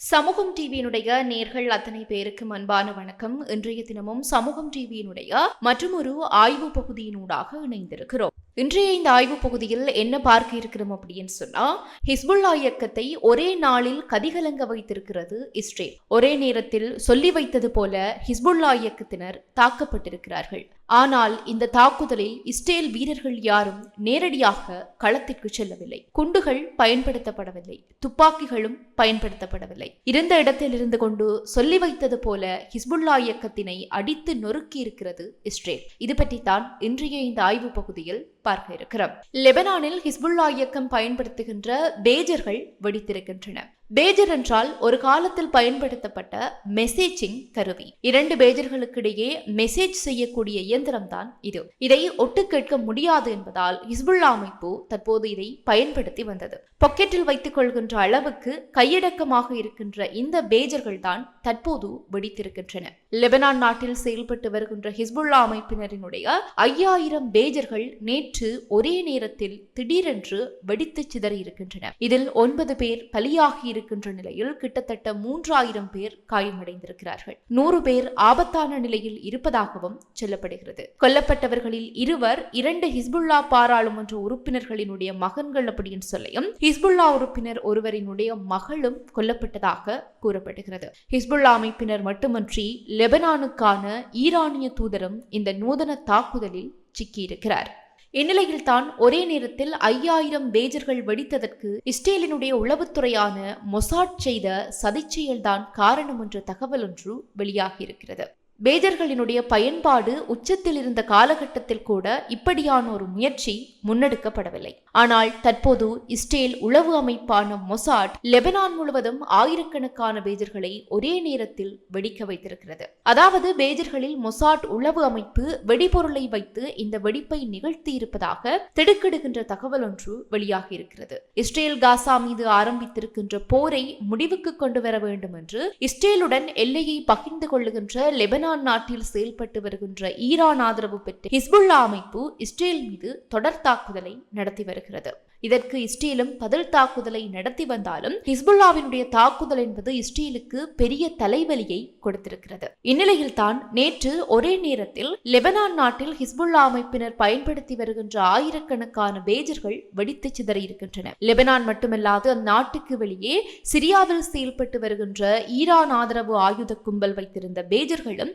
சமூகம் டிவியினுடைய நேர்கள் அத்தனை பேருக்கும் அன்பான வணக்கம். இன்றைய தினமும் சமூகம் டிவியினுடைய மற்றொரு ஆய்வு பகுதியினூடாக இணைந்திருக்கிறோம். இன்றைய இந்த ஆய்வு பகுதியில் என்ன பார்க்க இருக்கிறோம் அப்படின்னு சொன்னா ஹிஸ்புல்லா இயக்கத்தை ஒரே நாளில் கதிகலங்க வைத்திருக்கிறது இஸ்ரேல். ஒரே நேரத்தில் சொல்லி வைத்தது போல ஹிஸ்புல்லா இயக்கத்தினர் தாக்கப்பட்டிருக்கிறார்கள். ஆனால் இந்த தாக்குதலில் இஸ்ரேல் வீரர்கள் யாரும் நேரடியாக களத்திற்கு செல்லவில்லை. குண்டுகள் பயன்படுத்தப்படவில்லை. துப்பாக்கிகளும் பயன்படுத்தப்படவில்லை. இருந்த இடத்தில் இருந்து கொண்டு சொல்லி வைத்தது போல ஹிஸ்புல்லா இயக்கத்தினை அடித்து நொறுக்கி இருக்கிறது இஸ்ரேல். இது பற்றித்தான் இன்றைய இந்த ஆய்வு பகுதியில் பார்க்க இருக்கிறோம். லெபனானில் ஹிஸ்புல்லா இயக்கம் பயன்படுத்துகின்ற பேஜர்கள் வெடித்திருக்கின்றன. பேஜர் என்றால் ஒரு காலத்தில் பயன்படுத்தப்பட்ட மெசேஜிங் கருவி. இரண்டு பேஜர்களுக்கிடையே மெசேஜ் செய்யக்கூடிய இயந்திரம் தான் இது. இதை ஒட்டு கேட்க முடியாது என்பதால் ஹிஸ்புல்லா அமைப்பு தற்போது இதை பயன்படுத்தி வந்தது. பாக்கெட்டில் வைத்துக் கொள்கின்ற அளவுக்கு கையடக்கமாக இருக்கின்ற இந்த பேஜர்கள் தான் தற்போது வெடித்திருக்கின்றன. லெபனான் நாட்டில் செயல்பட்டு வருகின்ற ஹிஸ்புல்லா அமைப்பினரினுடைய ஐயாயிரம் பேஜர்கள் நேற்று ஒரே நேரத்தில் திடீரென்று வெடித்து சிதறி இருக்கின்றன இதில் ஒன்பது பேர் பலியாகி இருக்கின்ற நிலையில் கிட்டத்தட்ட மூன்றாயிரம் பேர் காயமடைந்திருக்கிறார்கள். நூறு பேர் ஆபத்தான நிலையில் இருப்பதாகவும் சொல்லப்படுகிறது. கொல்லப்பட்டவர்களில் இருவர் இரண்டு ஹிஸ்புல்லா பாராளுமன்ற உறுப்பினர்களினுடைய மகன்கள் அப்படின்னு சொல்லியும் ஹிஸ்புல்லா உறுப்பினர் ஒருவரினுடைய மகளும் கொல்லப்பட்டதாக கூறப்படுகிறது. ஹிஸ்புல்லா அமைப்பினர் மட்டுமன்றி லெபனானுக்கான ஈரானிய தூதரும் இந்த நூதன தாக்குதலில் சிக்கியிருக்கிறார். இந்நிலையில் தான் ஒரே நேரத்தில் ஐயாயிரம் பேஜர்கள் வெடித்ததற்கு இஸ்ரேலினுடைய உளவுத்துறையான மொசாட் செய்த சதிச்செயல்தான் காரணம் என்ற தகவல் ஒன்று வெளியாகியிருக்கிறது. பேஜர்களினுடைய பயன்பாடு உச்சத்தில் இருந்த காலகட்டத்தில் கூட இப்படியான ஒரு முயற்சி முன்னெடுக்கப்படவில்லை. ஆனால் தற்போது இஸ்ரேல் உளவு அமைப்பான மொசாட் லெபனான் முழுவதும் ஆயிரக்கணக்கான பேஜர்களை ஒரே நேரத்தில் வெடிக்க வைத்திருக்கிறது. அதாவது பேஜர்களில் மொசாட் உளவு அமைப்பு வெடிபொருளை வைத்து இந்த வெடிப்பை நிகழ்த்தி இருப்பதாக திடுக்கிடுகின்ற தகவல் ஒன்று வெளியாகி இருக்கிறது. இஸ்ரேல் காசா மீது ஆரம்பித்திருக்கின்ற போரை முடிவுக்கு கொண்டு வர வேண்டும் என்று இஸ்ரேலுடன் எல்லையை பகிர்ந்து கொள்ளுகின்ற லெபனான் நாட்டில் செயல்பட்டு வருகின்ற ஈரான் ஆதரவு பெற்ற ஹிஸ்புல்லா அமைப்பு இஸ்ரேல் மீது தொடர் தாக்குதலை நடத்தி வருகிறது. இதற்கு இஸ்ரேலும் பதில் தாக்குதலை நடத்தி வந்தாலும் ஹிஸ்புல்லாவினுடைய தாக்குதல் என்பது இஸ்ரேலுக்கு பெரிய தலைவலியை கொடுத்திருக்கிறது. இந்நிலையில் தான் நேற்று ஒரே நேரத்தில் லெபனான் நாட்டில் ஹிஸ்புல்லா அமைப்பினர் பயன்படுத்தி வருகின்ற ஆயிரக்கணக்கான பேஜர்கள் வெடித்து சிதறியிருக்கின்றன லெபனான் மட்டுமல்லாது அந்நாட்டுக்கு வெளியே சிரியாவில் செயல்பட்டு வருகின்ற ஈரான் ஆதரவு ஆயுத கும்பல் வைத்திருந்த பேஜர்களும்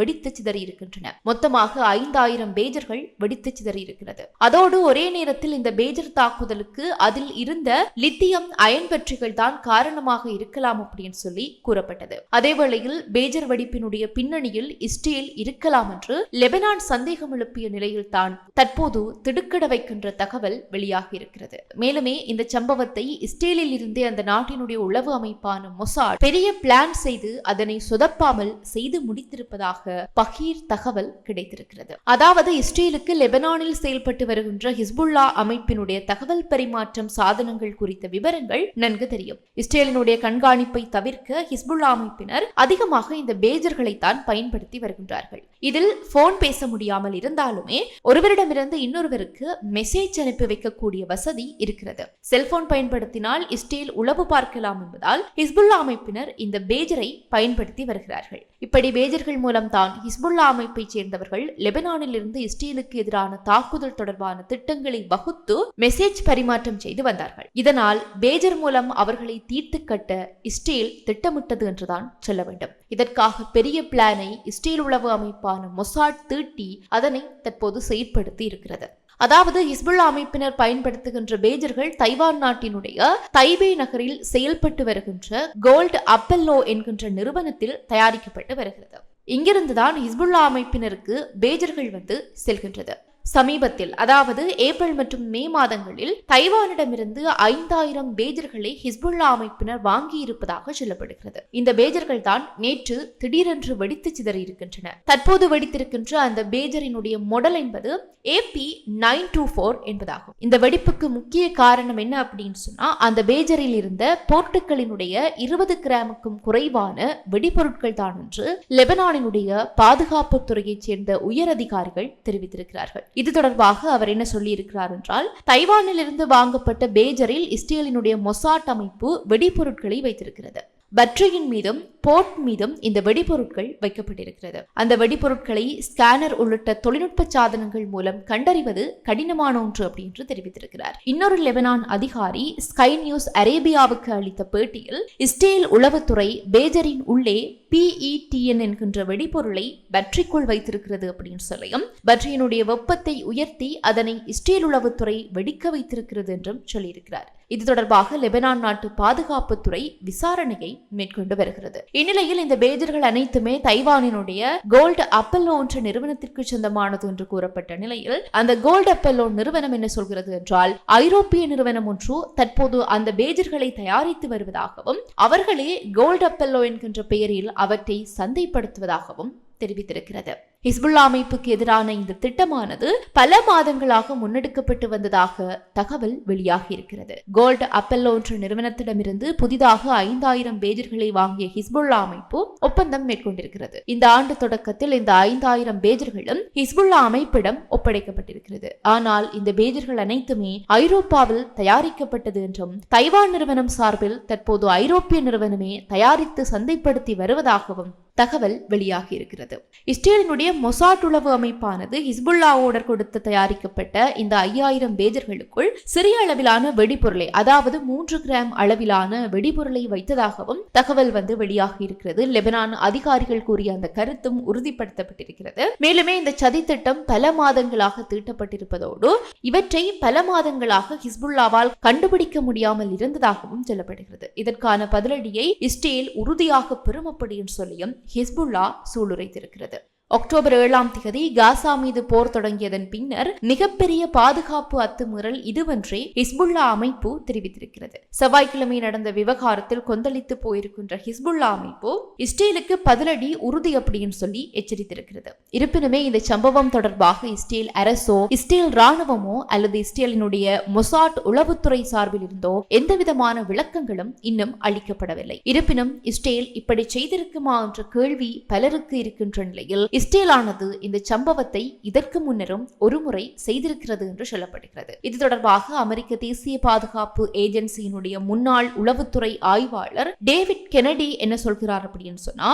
வெடித்து சிதறியிருக்கின்றன. மொத்தமாக ஐந்தாயிரம் பேஜர்கள் வெடித்து சிதறி இருக்கிறது அதோடு ஒரே நேரத்தில் இந்த பேஜர் தாக்குதலுக்கு அதில் இருந்த லித்தியம் அயன் பற்றிகள் தான் காரணமாக இருக்கலாம் அப்படின்னு சொல்லி கூறப்பட்டது. அதே வேளையில் பேஜர் வெடிப்பினுடைய பின்னணியில் இஸ்ரேல் இருக்கலாம் என்று லெபனான் சந்தேகம் எழுப்பிய நிலையில் தான் தற்போது திடுக்கிட வைக்கின்ற தகவல் வெளியாகி இருக்கிறது. மேலுமே இந்த சம்பவத்தை இஸ்ரேலில் இருந்தே அந்த நாட்டினுடைய உளவு அமைப்பான மொசாட் பெரிய பிளான் செய்து அதனை சொதப்பாமல் செய்து முடித்திருப்பதாக பகீர் தகவல் கிடைத்திருக்கிறது. அதாவது இஸ்ரேலுக்கு லெபனானில் செயல்பட்டு வருகின்ற ஹிஸ்புல்லா அமைப்பினுடைய தகவல் பரிமாற்றம் சாதனங்கள் குறித்த விவரங்கள் நன்கு தெரியும். இஸ்ரேலினுடைய கண்காணிப்பை தவிர்க்க ஹிஸ்புல்லா அமைப்பினர் அதிகமாக இந்த பேஜர்களை தான் பயன்படுத்தி வருகின்றார்கள். இதில் போன் பேச முடியாமல் இருந்தாலுமே ஒருவரிடமிருந்து இன்னொருவருக்கு மெசேஜ் அனுப்பி வைக்கக்கூடிய வசதி இருக்கிறது. செல்போன் பயன்படுத்தினால் இஸ்ரேல் உளவு பார்க்கலாம் என்பதால் ஹிஸ்புல்லா அமைப்பினர் இந்த பேஜரை பயன்படுத்தி வருகிறார்கள். இப்படி பேஜர்கள் மூலம் தான் ஹிஸ்புல்லா அமைப்பை சேர்ந்தவர்கள் லெபனானிலிருந்து இஸ்ரேலுக்கு எதிரான தாக்குதல் தொடர்பான திட்டங்களை வகுத்து மெசேஜ் பரிமாற்றம் செய்து வந்தார்கள். இதனால் பேஜர் மூலம் அவர்களை தீர்த்து கட்ட இஸ்ரேல் திட்டமிட்டது என்றுதான் சொல்ல வேண்டும். இதற்காக பெரிய பிளானை இஸ்ரேல் உளவு அமைப்பான மொசாட் தீட்டி அதனை தற்போது செயற்படுத்தி இருக்கிறது. அதாவது ஹிஸ்புல்லா அமைப்பினர் பயன்படுத்துகின்ற பேஜர்கள் தைவான் நாட்டினுடைய தைபே நகரில் செயல்பட்டு வருகின்ற கோல்டு அப்பல்லோ என்கின்ற நிறுவனத்தில் தயாரிக்கப்பட்டு வருகிறது. இங்கிருந்துதான் ஹிஸ்புல்லா அமைப்பினருக்கு பேஜர்கள் வந்து செல்கின்றது. சமீபத்தில் அதாவது ஏப்ரல் மற்றும் மே மாதங்களில் தைவானிடமிருந்து ஐந்தாயிரம் பேஜர்களை ஹிஸ்புல்லா அமைப்பினர் வாங்கியிருப்பதாக சொல்லப்படுகிறது. இந்த பேஜர்கள் தான் நேற்று திடீரென்று வெடித்து சிதறி இருக்கின்றன தற்போது வெடித்திருக்கின்ற அந்த பேஜரினுடைய மொடல் என்பது ஏபி நைன் டூ ஃபோர் என்பதாகும். இந்த வெடிப்புக்கு முக்கிய காரணம் என்ன அப்படின்னு சொன்னா அந்த பேஜரில் இருந்த போர்ட்டுகளினுடைய இருபது கிராமுக்கும் குறைவான வெடிபொருட்கள் தான் என்று லெபனானினுடைய பாதுகாப்பு துறையைச் சேர்ந்த உயர் அதிகாரிகள் தெரிவித்திருக்கிறார்கள். இது தொடர்பாக அவர் என்ன சொல்லியிருக்கிறார் என்றால் தைவானிலிருந்து வாங்கப்பட்ட பேஜரில் இஸ்ரேலினுடைய மொசாட் அமைப்பு வெடிபொருட்களை வைத்திருக்கிறது. பட்ரியின் மீதும் போர்ட் மீதும் இந்த வெடிபொருட்கள் வைக்கப்பட்டிருக்கிறது. அந்த வெடிபொருட்களை ஸ்கேனர் உள்ளிட்ட தொழில்நுட்ப சாதனங்கள் மூலம் கண்டறிவது கடினமான ஒன்று அப்படின்னு தெரிவித்திருக்கிறார். இன்னொரு லெபனான் அதிகாரி ஸ்கை நியூஸ் அரேபியாவுக்கு அளித்த பேட்டியில் இஸ்ரேல் உளவுத்துறை பேஜரின் உள்ளே பிஇடிஎன் என்கின்ற வெடிபொருளை பட்ரிக்குள் வைத்திருக்கிறது அப்படின்னு சொல்லியும் பட்ரியினுடைய வெப்பத்தை உயர்த்தி அதனை இஸ்ரேல் உளவுத்துறை வெடிக்க வைத்திருக்கிறது என்றும் சொல்லியிருக்கிறார். இது தொடர்பாக லெபனான் நாட்டு பாதுகாப்புத்துறை விசாரணையை மேற்கொண்டு வருகிறது. இந்நிலையில் இந்த பேஜர்கள் அனைத்துமே தைவானினுடைய கோல்டு அப்பல்லோ என்ற நிறுவனத்திற்கு சொந்தமானது என்று கூறப்பட்ட நிலையில் அந்த கோல்டு அப்பல்லோ நிறுவனம் என்ன சொல்கிறது என்றால் ஐரோப்பிய நிறுவனம் ஒன்று தற்போது அந்த பேஜர்களை தயாரித்து வருவதாகவும் அவர்களே கோல்டு அப்பல்லோ என்கின்ற பெயரில் அவற்றை சந்தைப்படுத்துவதாகவும் தெரிவித்திருக்கிறது. ஹிஸ்புல்லா அமைப்புக்கு எதிரான இந்த திட்டமானது பல மாதங்களாக முன்னெடுக்கப்பட்டு வந்ததாக தகவல் வெளியாகி இருக்கிறது கோல்டு அப்பல்லோ என்ற நிறுவனத்திடமிருந்து புதிதாக ஐந்தாயிரம் பேஜர்களை வாங்கிய ஹிஸ்புல்லா அமைப்பு ஒப்பந்தம் மேற்கொண்டிருக்கிறது. இந்த ஆண்டு தொடக்கத்தில் இந்த ஐந்தாயிரம் பேஜர்களும் ஹிஸ்புல்லா அமைப்பிடம் ஒப்படைக்கப்பட்டிருக்கிறது. ஆனால் இந்த பேஜர்கள் அனைத்துமே ஐரோப்பாவில் தயாரிக்கப்பட்டது என்றும் தைவான் நிறுவனம் சார்பில் தற்போது ஐரோப்பிய நிறுவனமே தயாரித்து சந்தைப்படுத்தி வருவதாகவும் தகவல் வெளியாகி இருக்கிறது இஸ்ரேலினுடைய மொசாட் உளவு அமைப்பானது ஹிஸ்புல்லாவோட கொடுத்து தயாரிக்கப்பட்ட இந்த ஐயாயிரம் பேஜர்களுக்குள் சிறிய அளவிலான வெடிபொருளை அதாவது மூன்று கிராம் அளவிலான வெடிபொருளை வைத்ததாகவும் தகவல் வந்து வெளியாகி இருக்கிறது. லெபனான் அதிகாரிகள் கூறிய அந்த கருத்தும் உறுதிப்படுத்தப்பட்டிருக்கிறது. மேலுமே இந்த சதி திட்டம் பல மாதங்களாக தீட்டப்பட்டிருப்பதோடு இவற்றை பல மாதங்களாக ஹிஸ்புல்லாவால் கண்டுபிடிக்க முடியாமல் இருந்ததாகவும் சொல்லப்படுகிறது. இதற்கான பதிலடியை இஸ்ரேல் உறுதியாக பெறும் அப்படின்னு சொல்லியும் ஹிஸ்புல்லா சூளுரைத்திருக்கிறது. அக்டோபர் ஏழாம் தேதி காசா மீது போர் தொடங்கியதன் பின்னர் மிகப்பெரிய பாதுகாப்பு அத்துமீறல் இதுவன்றே ஹிஸ்புல்லா அமைப்பு தெரிவித்திருக்கிறது. செவ்வாய்க்கிழமை நடந்த விவகாரத்தில் கொந்தளித்து போயிருக்கின்ற ஹிஸ்புல்லா அமைப்பு இஸ்ரேலுக்கு பதிலடி உறுதி அப்படின்னு சொல்லி எச்சரித்திருக்கிறது. இருப்பினுமே இந்த சம்பவம் தொடர்பாக இஸ்ரேல் அரசோ இஸ்ரேல் ராணுவமோ அல்லது இஸ்ரேலினுடைய மொசாட் உளவுத்துறை சார்பில் இருந்தோ எந்தவிதமான விளக்கங்களும் இன்னும் அளிக்கப்படவில்லை. இருப்பினும் இஸ்ரேல் இப்படி செய்திருக்குமா என்ற கேள்வி பலருக்கு இருக்கின்ற நிலையில் இஸ்ரேலானது இந்த சம்பவத்தை இதற்கு முன்னரும் ஒருமுறை செய்திருக்கிறது என்று சொல்லப்படுகிறது. இது தொடர்பாக அமெரிக்க தேசிய பாதுகாப்பு ஏஜென்சியினுடைய முன்னாள் உளவுத்துறை ஆய்வாளர் டேவிட் கெனடி என்ன சொல்கிறார் அப்படின்னு சொன்னா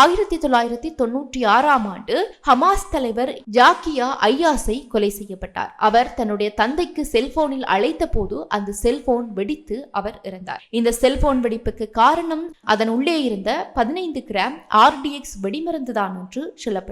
ஆயிரத்தி தொள்ளாயிரத்தி தொன்னூற்றி ஆறாம் ஆண்டு ஹமாஸ் தலைவர் ஜாக்கியா ஐயாஸை கொலை செய்யப்பட்டார். அவர் தன்னுடைய தந்தைக்கு செல்போனில் அழைத்த போது அந்த செல்போன் வெடித்து அவர் இறந்தார். இந்த செல்போன் வெடிப்புக்கு காரணம் அதன் உள்ளே இருந்த பதினைந்து கிராம் ஆர்டிஎக்ஸ் வெடிமருந்துதான் என்று சொல்லப்பட்டது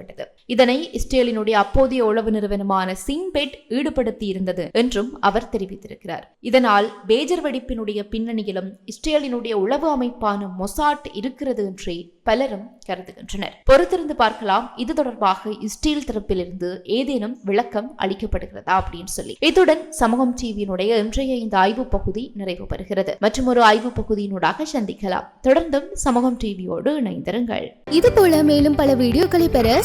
இதனை இஸ்ரேலினுடைய அப்போதைய உளவு நிறுவனமான சின்பெட் ஈடுபடுத்தி இருந்தது என்றும் அவர் தெரிவித்திருக்கிறார். இதனால் பேஜர் வெடிப்பினுடைய பின்னணியிலும் இஸ்ரேலினுடைய உளவு அமைப்பான மொசாட் இருக்கிறது என்றே பலரும் கருதுகின்றனர். பொறுத்திருந்து பார்க்கலாம் இது தொடர்பாக இஸ்ரேல் தரப்பிலிருந்து ஏதேனும் விளக்கம் அளிக்கப்படுகிறதா அப்படின்னு சொல்லி. இத்துடன் சமூகம் டிவியினுடைய இன்றைய இந்த ஆய்வு பகுதி நிறைவு பெறுகிறது. மற்றும் ஒரு ஆய்வு பகுதியினூடாக சந்திக்கலாம். தொடர்ந்தும் சமூகம் டிவியோடு இணைந்திருங்கள். இது போல மேலும் பல வீடியோக்களை பெற